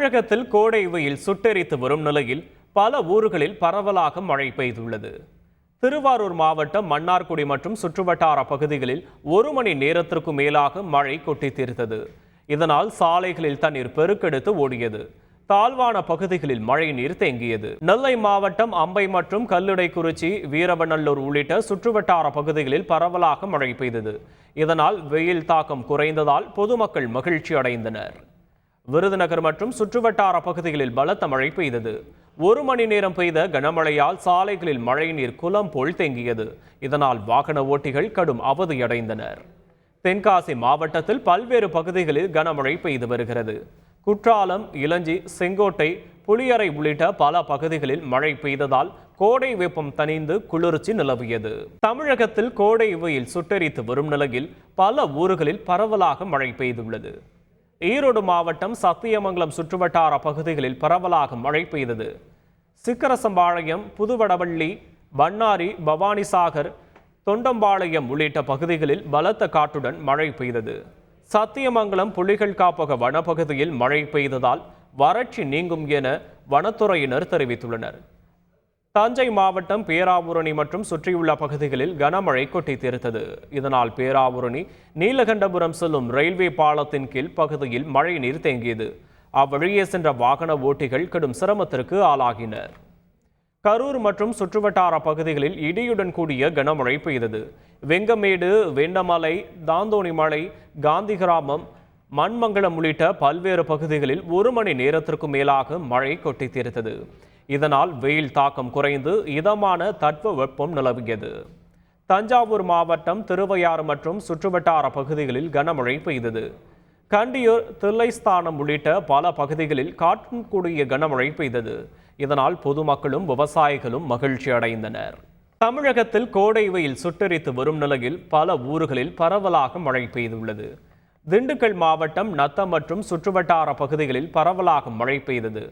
தமிழகத்தில் கோடை வெயில் சுட்டெரித்து வரும் நிலையில் பல ஊர்களில் பரவலாக மழை பெய்துள்ளது. திருவாரூர் மாவட்டம் மன்னார்குடி மற்றும் சுற்றுவட்டார பகுதிகளில் ஒரு மணி நேரத்திற்கு மேலாக மழை கொட்டி தீர்த்தது இதனால் சாலைகளில் தண்ணீர் பெருக்கெடுத்து ஓடியது. தாழ்வான பகுதிகளில் மழை நீர் தேங்கியது. நெல்லை மாவட்டம் அம்பை மற்றும் கல்லுடைக்குறிச்சி வீரவநல்லூர் உள்ளிட்ட சுற்றுவட்டார பகுதிகளில் பரவலாக மழை பெய்தது. இதனால் வெயில் தாக்கம் குறைந்ததால் பொதுமக்கள் மகிழ்ச்சி அடைந்தனர் விருதுநகர் மற்றும் சுற்றுவட்டார பகுதிகளில் பலத்த மழை பெய்தது. ஒரு மணி நேரம் பெய்த கனமழையால் சாலைகளில் மழைநீர் குளம் போல் தேங்கியது. இதனால் வாகன ஓட்டிகள் கடும் அவதியடைந்தனர். தென்காசி மாவட்டத்தில் பல்வேறு பகுதிகளில் கனமழை பெய்து வருகிறது. குற்றாலம் இளஞ்சி செங்கோட்டை புளியரை உள்ளிட்ட பல பகுதிகளில் மழை பெய்ததால் கோடை வெப்பம் தணிந்து குளிர்ச்சி நிலவியது. தமிழகத்தில் கோடை வெயில் சுட்டெரித்து வரும் நிலையில் பல ஊர்களில் பரவலாக மழை பெய்துள்ளது. ஈரோடு மாவட்டம் சத்தியமங்கலம் சுற்றுவட்டார பகுதிகளில் பரவலாக மழை பெய்தது. சிக்கரசம்பாளையம் புதுவடவள்ளி வண்ணாரி பவானிசாகர் தொண்டம்பாளையம் உள்ளிட்ட பகுதிகளில் பலத்த காற்றுடன் மழை பெய்தது. சத்தியமங்கலம் புலிகள் காப்பக வனப்பகுதியில் மழை பெய்ததால் வறட்சி நீங்கும் என வனத்துறையினர் தெரிவித்துள்ளனர். தஞ்சை மாவட்டம் பேராவூரணி மற்றும் சுற்றியுள்ள பகுதிகளில் கனமழை கொட்டி தீர்த்தது இதனால் பேராவூரணி நீலகண்டபுரம் செல்லும் ரயில்வே பாலத்தின் கீழ் பகுதியில் மழை நீர் தேங்கியது. அவ்வழியே சென்ற வாகன ஓட்டிகள் கடும் சிரமத்திற்கு ஆளாகினர். கரூர் மற்றும் சுற்றுவட்டார பகுதிகளில் இடியுடன் கூடிய கனமழை பெய்தது. வெங்கமேடு வெண்டமலை தாந்தோணிமலை காந்தி கிராமம் மண்மங்கலம் உள்ளிட்ட பல்வேறு பகுதிகளில் ஒரு மணி நேரத்திற்கு மேலாக மழை கொட்டி தீர்த்தது இதனால் வெயில் தாக்கம் குறைந்து இதமான தட்ப வெப்பம் நிலவியது தஞ்சாவூர் மாவட்டம் திருவையாறு மற்றும் சுற்றுவட்டார பகுதிகளில் கனமழை பெய்தது. கண்டியூர் தில்லைஸ்தானம் உள்ளிட்ட பல பகுதிகளில் காற்றுடன் கூடிய கனமழை பெய்தது. இதனால் பொதுமக்களும் விவசாயிகளும் மகிழ்ச்சி அடைந்தனர். தமிழகத்தில் கோடை வெயில் சுட்டெரித்து வரும் நிலையில் பல ஊர்களில் பரவலாக மழை பெய்துள்ளது. திண்டுக்கல் மாவட்டம் நத்தம் மற்றும் சுற்றுவட்டார பகுதிகளில் பரவலாக மழை பெய்தது.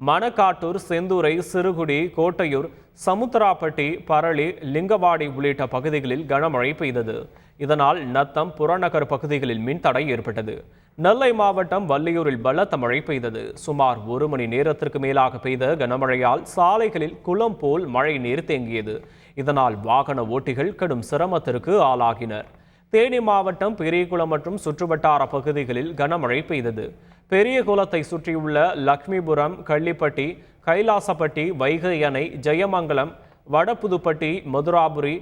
மணக்காட்டூர் செந்துறை சிறுகுடி கோட்டையூர் சமுத்திராப்பட்டி பரளி லிங்கவாடி உள்ளிட்ட பகுதிகளில் கனமழை பெய்தது. இதனால் நத்தம் புறநகர் பகுதிகளில் மின்தடை ஏற்பட்டது. நெல்லை மாவட்டம் வள்ளியூரில் பலத்த மழை பெய்தது. சுமார் ஒரு மணி நேரத்திற்கு மேலாக பெய்த கனமழையால் சாலைகளில் குளம் போல் மழை நீர் தேங்கியது. இதனால் வாகன ஓட்டிகள் கடும் சிரமத்திற்கு ஆளாகினர். தேனி மாவட்டம் பெரியகுளம் மற்றும் சுற்றுவட்டார பகுதிகளில் கனமழை பெய்தது. பெரிய குளத்தை சுற்றியுள்ள லக்ஷ்மிபுரம் கள்ளிப்பட்டி கைலாசப்பட்டி வைகை அணை ஜெயமங்கலம் வடப்புதுப்பட்டி மதுராபுரி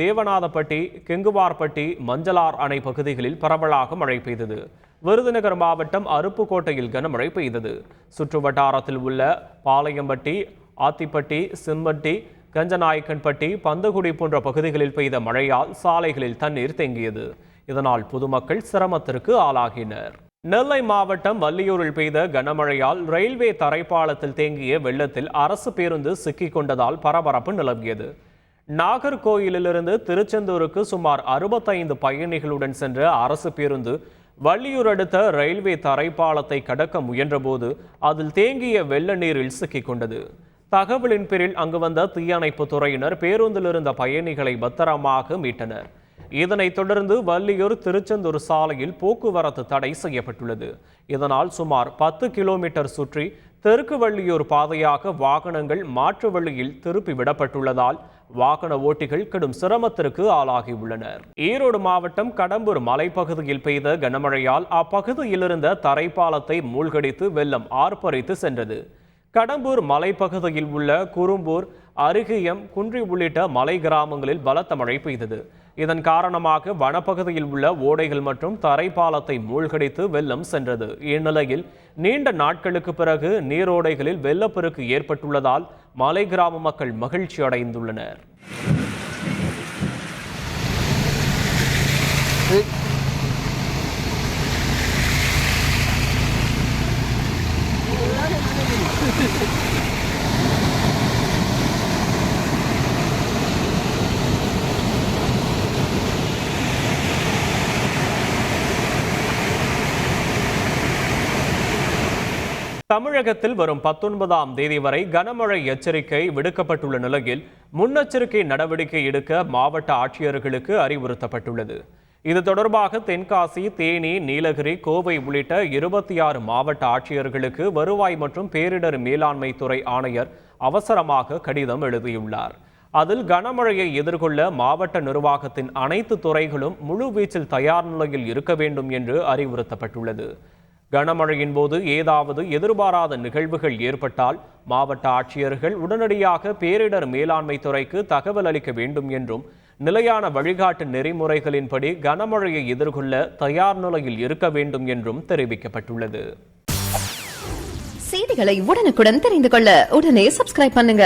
தேவநாதப்பட்டி கெங்குவார்பட்டி மஞ்சளார் அணை பகுதிகளில் பரவலாக மழை பெய்தது. விருதுநகர் மாவட்டம் அருப்புக்கோட்டையில் கனமழை பெய்தது. சுற்று வட்டாரத்தில் உள்ள பாளையம்பட்டி ஆத்திப்பட்டி சிம்பட்டி கஞ்சநாயக்கன்பட்டி பந்தகுடி போன்ற பகுதிகளில் பெய்த மழையால் சாலைகளில் தண்ணீர் தேங்கியது. இதனால் பொதுமக்கள் சிரமத்திற்கு ஆளாகினர். நெல்லை மாவட்டம் வள்ளியூரில் பெய்த கனமழையால் ரயில்வே தரைப்பாலத்தில் தேங்கிய வெள்ளத்தில் அரசு பேருந்து சிக்கிக் கொண்டதால் பரபரப்பு நிலவியது. நாகர்கோயிலிலிருந்து திருச்செந்தூருக்கு சுமார் அறுபத்தைந்து பயணிகளுடன் சென்ற அரசு பேருந்து வள்ளியூர் அடுத்த ரயில்வே தரைப்பாலத்தை கடக்க முயன்றபோது அதில் தேங்கிய வெள்ள நீரில் சிக்கிக் கொண்டது. தகவலின் பேரில் அங்கு வந்த தீயணைப்பு துறையினர் பேருந்திலிருந்த பயணிகளை பத்திரமாக மீட்டனர். இதனைத் தொடர்ந்து வள்ளியூர் திருச்செந்தூர் சாலையில் போக்குவரத்து தடை செய்யப்பட்டுள்ளது. இதனால் சுமார் பத்து கிலோமீட்டர் சுற்றி தெற்கு வள்ளியூர் பாதையாக வாகனங்கள் மாற்று வழியில் திருப்பி விடப்பட்டுள்ளதால் வாகன ஓட்டிகள் கடும் சிரமத்திற்கு ஆளாகியுள்ளனர். ஈரோடு மாவட்டம் கடம்பூர் மலைப்பகுதியில் பெய்த கனமழையால் அப்பகுதியில் இருந்த தரைப்பாலத்தை மூழ்கடித்து வெள்ளம் ஆர்ப்பரித்து சென்றது. கடம்பூர் மலைப்பகுதியில் உள்ள குறும்பூர் அருகியம் குன்றி உள்ளிட்ட மலை கிராமங்களில் பலத்த மழை பெய்தது. இதன் காரணமாக வனப்பகுதியில் உள்ள ஓடைகள் மற்றும் தரைப்பாலத்தை மூழ்கடித்து வெள்ளம் சென்றது. இந்நிலையில் நீண்ட நாட்களுக்கு பிறகு நீரோடைகளில் வெள்ளப்பெருக்கு ஏற்பட்டுள்ளதால் மலை கிராம மக்கள் மகிழ்ச்சி அடைந்துள்ளனர். தமிழகத்தில் வரும் பத்தொன்பதாம் தேதி வரை கனமழை எச்சரிக்கை விடுக்கப்பட்டுள்ள நிலையில் முன்னெச்சரிக்கை நடவடிக்கை எடுக்க மாவட்ட ஆட்சியர்களுக்கு அறிவுறுத்தப்பட்டுள்ளது. இது தொடர்பாக தென்காசி தேனி நீலகிரி கோவை உள்ளிட்ட இருபத்தி ஆறு மாவட்ட ஆட்சியர்களுக்கு வருவாய் மற்றும் பேரிடர் மேலாண்மை துறை ஆணையர் அவசரமாக கடிதம் எழுதியுள்ளார். அதில் கனமழையை எதிர்கொள்ள மாவட்ட நிர்வாகத்தின் அனைத்து துறைகளும் முழுவீச்சில் தயார் நிலையில் இருக்க வேண்டும் என்று அறிவுறுத்தப்பட்டுள்ளது. கனமழையின் போது ஏதாவது எதிர்பாராத நிகழ்வுகள் ஏற்பட்டால் மாவட்ட ஆட்சியர்கள் உடனடியாக பேரிடர் மேலாண்மை துறைக்கு தகவல் அளிக்க வேண்டும் என்றும் நிலையான வழிகாட்டு நெறிமுறைகளின்படி கனமழையை எதிர்கொள்ள தயார் நிலையில் இருக்க வேண்டும் என்றும் தெரிவிக்கப்பட்டுள்ளது. செய்திகளை உடனுக்குடன் தெரிந்து கொள்ள உடனே சப்ஸ்கிரைப் பண்ணுங்க.